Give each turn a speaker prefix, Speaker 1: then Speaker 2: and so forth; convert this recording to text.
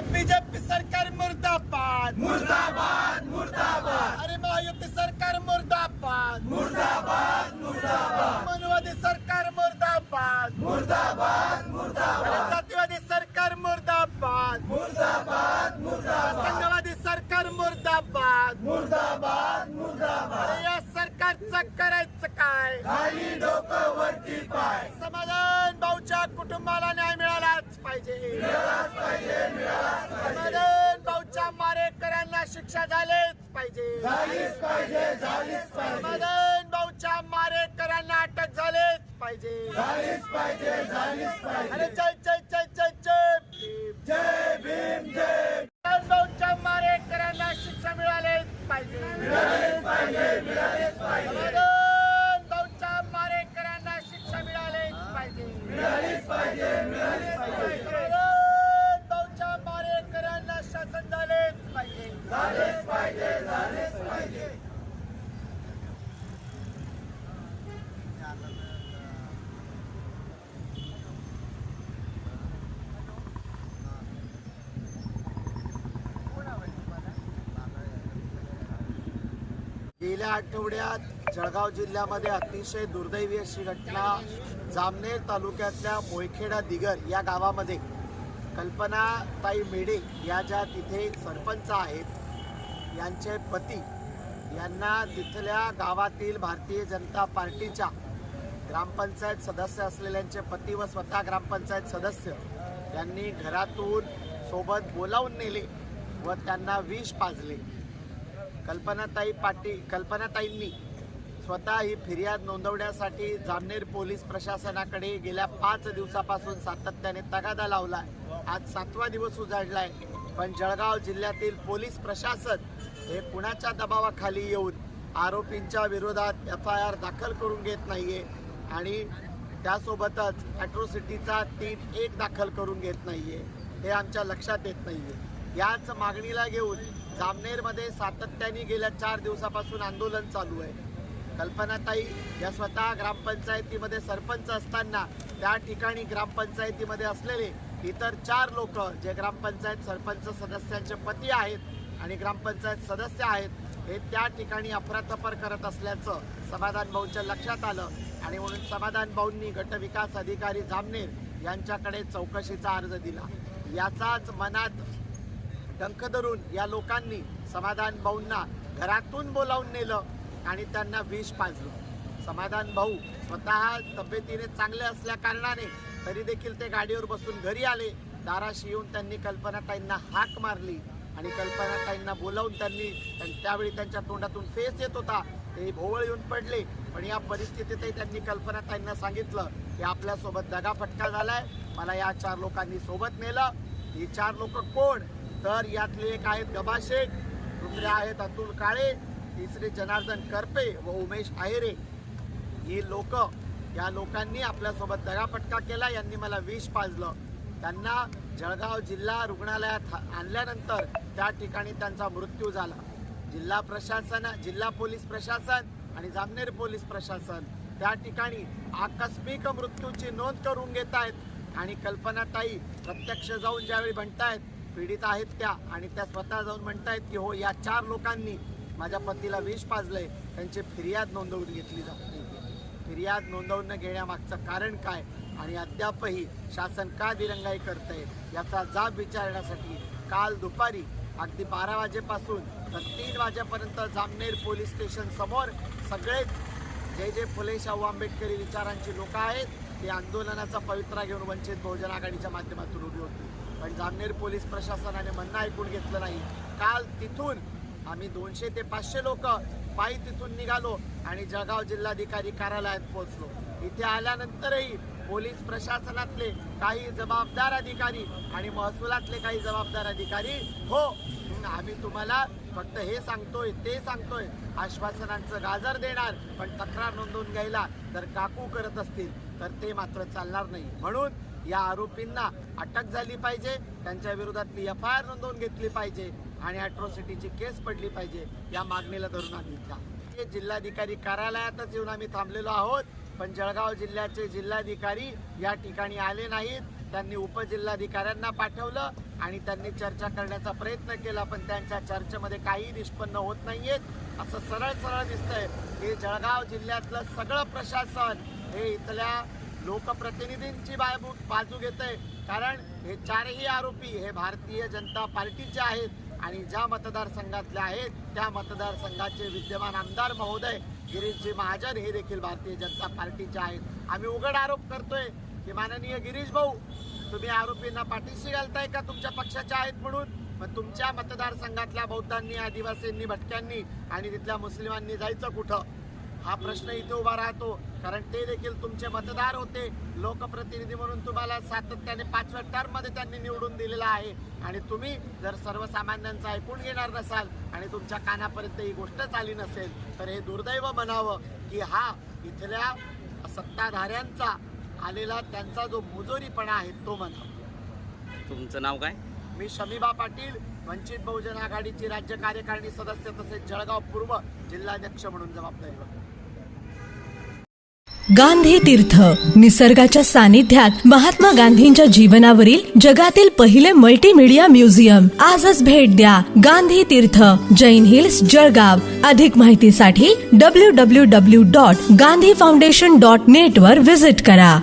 Speaker 1: अरे बीजेपी सरकार मुर्दाबाद।
Speaker 2: मुर्दाबाद मुर्दाबाद।
Speaker 1: अरे महायुती सरकार मुर्दाबाद।
Speaker 2: मुर्दाबाद मुर्दाबाद।
Speaker 1: मनुवादी सरकार मुर्दाबाद।
Speaker 2: मुर्दाबाद मुर्दाबाद।
Speaker 1: जातीवादी सरकार मुर्दाबाद।
Speaker 2: मुर्दाबाद मुर्दाबाद।
Speaker 1: संघवादी सरकार मुर्दाबाद।
Speaker 2: मुर्दाबाद मुर्दाबाद।
Speaker 1: अरे या सरकारचं करायचं काय?
Speaker 2: खाली डोकं वरती पाय।
Speaker 1: समाधान भाऊच्या कुटुंबाला न्याय मिळालाच पाहिजे. समाधान भाऊच्या मारेकऱ्यांना शिक्षा झालेच पाहिजे. समाधान भाऊच्या मारेकऱ्यांना अटक झालेच पाहिजे. अरे जय जय भीम.
Speaker 2: जय भीम जय
Speaker 1: समाधान भाऊच्या मारेकऱ्यांना शिक्षा मिळालेच पाहिजे
Speaker 2: मिळालेच पाहिजे मिळालेच पाहिजे
Speaker 1: समाधान भाऊच्या मारेकऱ्यांना शिक्षा मिळालेच पाहिजे
Speaker 2: मिळालीच पाहिजे मिळालीच पाहिजे
Speaker 1: समाधान भाऊच्या मारेकऱ्यांना शासन झालेच पाहिजे
Speaker 2: झालेच पाहिजे झालेच पाहिजे
Speaker 1: गेल्या आठवड्यात जळगाव जिल्ह्यामध्ये अतिशय दुर्दैवी अशी घटना जामनेर तालुक्यातल्या मोयखेडा दिगर या गावामध्ये. कल्पनाताई मेढे या ज्या तिथे सरपंच आहेत यांचे पती यांना तिथल्या गावातील भारतीय जनता पार्टीच्या ग्रामपंचायत सदस्य असलेल्यांचे पती व स्वतः ग्रामपंचायत सदस्य यांनी घरातून सोबत बोलावून नेले व त्यांना विष पाजले. कल्पनाताई पाटी कल्पनाताईंनी स्वतः ही फिर्याद नोंदवण्यासाठी जामनेर पोलीस प्रशासनाकडे गेल्या पाच दिवसापासून सातत्याने तगादा लावला आज सातवा दिवस उजाडलाय. पण जळगाव जिल्ह्यातील पोलीस प्रशासन हे कुणाच्या दबावाखाली येऊन आरोपींच्या विरोधात एफ आय आर दाखल करून घेत नाही आहे आणि त्यासोबतच ॲट्रोसिटीचा तीन एक दाखल करून घेत नाही आहे हे आमच्या लक्षात येत नाही आहे याच मागणीला घेऊन जामनेरमध्ये सातत्याने गेल्या चार दिवसापासून आंदोलन चालू आहे. कल्पनाताई या स्वतः ग्रामपंचायतीमध्ये सरपंच असताना त्या ठिकाणी ग्रामपंचायतीमध्ये असलेले इतर चार लोक जे ग्रामपंचायत सरपंच सदस्यांचे पती आहेत आणि ग्रामपंचायत सदस्य आहेत हे त्या ठिकाणी अफरातफर करत असल्याचं समाधान भाऊंच्या लक्षात आलं. आणि म्हणून समाधान भाऊंनी गटविकास अधिकारी जामनेर यांच्याकडे चौकशीचा अर्ज दिला. याचाच मनात डंख धरून या लोकांनी समाधान भाऊंना घरातून बोलावून नेलं आणि त्यांना विष पाजलं. समाधान भाऊ स्वतः तब्येतीने चांगले असल्या कारणाने तरी देखील ते गाडीवर बसून घरी आले. दाराशी येऊन त्यांनी कल्पनाताईंना हाक मारली आणि कल्पनाताईंना बोलावून त्यांनी त्यां- त्यावेळी त्यांच्या तोंडातून फेस येत होता. ते भोवळ येऊन पडले. पण या परिस्थितीतही त्यांनी कल्पनाताईंना सांगितलं की आपल्यासोबत दगाफटका झालाय. मला या चार लोकांनी सोबत नेलं. ही चार लोक कोण? तर यातले एक आहेत गबा शेख दुसरे आहेत अतुल काळे तिसरे जनार्दन करपे व उमेश आहेरे ही लोक या लोकांनी आपल्यासोबत दगापटका केला यांनी मला विष पाजलं. त्यांना जळगाव जिल्हा रुग्णालयात आणल्यानंतर त्या ठिकाणी त्यांचा मृत्यू झाला. जिल्हा प्रशासन जिल्हा पोलीस प्रशासन आणि जामनेर पोलीस प्रशासन त्या ठिकाणी आकस्मिक मृत्यूची नोंद करून घेत आहेत आणि कल्पनाताई प्रत्यक्ष जाऊन ज्यावेळी म्हणतायत पीडित आहेत त्या आणि त्या स्वतः जाऊन म्हणतायत की हो या चार लोकांनी माझ्या पतीला विष पाजलंय. त्यांची फिर्याद नोंदवून घेतली जात नाही फिर्याद नोंदवून घेण्यामागचं कारण काय आणि अद्यापही शासन का दिरंगाई करतंय याचा जाब विचारण्यासाठी काल दुपारी अगदी बारा वाजेपासून तर तीन वाजेपर्यंत जामनेर पोलीस स्टेशन समोर सगळेच जे जे फुले शाहू आंबेडकरी विचारांची लोक आहेत ते आंदोलनाचा पवित्रा घेऊन वंचित बहुजन आघाडीच्या माध्यमातून उभी होती. पण जामनेर पोलीस प्रशासनाने म्हणणं ऐकून घेतलं नाही. काल तिथून आम्ही दोनशे ते पाचशे लोक पायी तिथून निघालो आणि जळगाव जिल्हाधिकारी कार्यालयात पोहोचलो. इथे आल्यानंतरही पोलीस प्रशासनातले काही जबाबदार अधिकारी आणि महसुलातले काही जबाबदार अधिकारी हो आम्ही तुम्हाला फक्त हे सांगतोय ते सांगतोय. आश्वासनांचं गाजर देणार पण तक्रार नोंदवून घ्यायला जर काकू करत असतील तर ते मात्र चालणार नाही. म्हणून या आरोपींना अटक झाली पाहिजे त्यांच्या विरोधातली एफ आय आर नोंदवून घेतली पाहिजे आणि अॅट्रॉसिटीची केस पडली पाहिजे या मागणीला धरून आम्ही इथं हे जिल्हाधिकारी कार्यालयातच येऊन आम्ही थांबलेलो आहोत पण जळगाव जिल्ह्याचे जिल्हाधिकारी या ठिकाणी आले नाहीत. त्यांनी उपजिल्हाधिकाऱ्यांना पाठवलं आणि त्यांनी चर्चा करण्याचा प्रयत्न केला पण त्यांच्या चर्चेमध्ये काही निष्पन्न होत नाहीयेत असं सरळ सरळ दिसतंय. हे जळगाव जिल्ह्यातलं सगळं प्रशासन हे इथल्या लोकप्रतिनिधींची बाजू बाजू घेत आहे कारण हे चारही आरोपी हे भारतीय जनता पार्टीचे आहेत आणि ज्या मतदारसंघातले आहेत त्या मतदारसंघाचे विद्यमान आमदार महोदय गिरीशजी महाजन हे देखील भारतीय जनता पार्टीचे आहेत. आम्ही उघड आरोप करतोय. की माननीय गिरीश भाऊ तुम्ही आरोपींना पाठीशी घालताय का? तुमच्या पक्षाच्या आहेत म्हणून. मग तुमच्या मतदारसंघातल्या बौद्धांनी आदिवासींनी भटक्यांनी आणि तिथल्या मुस्लिमांनी जायचं कुठं? हा प्रश्न इथे उभा राहतो. कारण ते देखील तुमचे मतदार होते. लोकप्रतिनिधी म्हणून तुम्हाला सातत्याने पाचव्या टर्ममध्ये त्यांनी निवडून दिलेला आहे. आणि तुम्ही जर सर्वसामान्यांचं ऐकून घेणार नसाल आणि तुमच्या कानापर्यंत ही गोष्ट आली नसेल तर हे दुर्दैव म्हणावं की हा इथल्या सत्ताधाऱ्यांचा आलेला त्यांचा जो मुजोरीपणा आहे तो म्हणावा
Speaker 3: तुमचं नाव काय?
Speaker 1: मी शमीबा पाटील वंचित बहुजन आघाडीची राज्य कार्यकारिणी सदस्य तसेच जळगाव पूर्व जिल्हाध्यक्ष म्हणून जबाबदारी बघतो
Speaker 4: गांधी तीर्थ निसर्गाच्या सानिध्यात महात्मा गांधींच्या जीवनावरील जगातील पहिले मल्टीमीडिया म्युझियम आजच भेट द्या गांधी तीर्थ जैन हिल्स जळगाव. अधिक माहितीसाठी W W W dot Gandhi foundation dot net वर विजिट करा.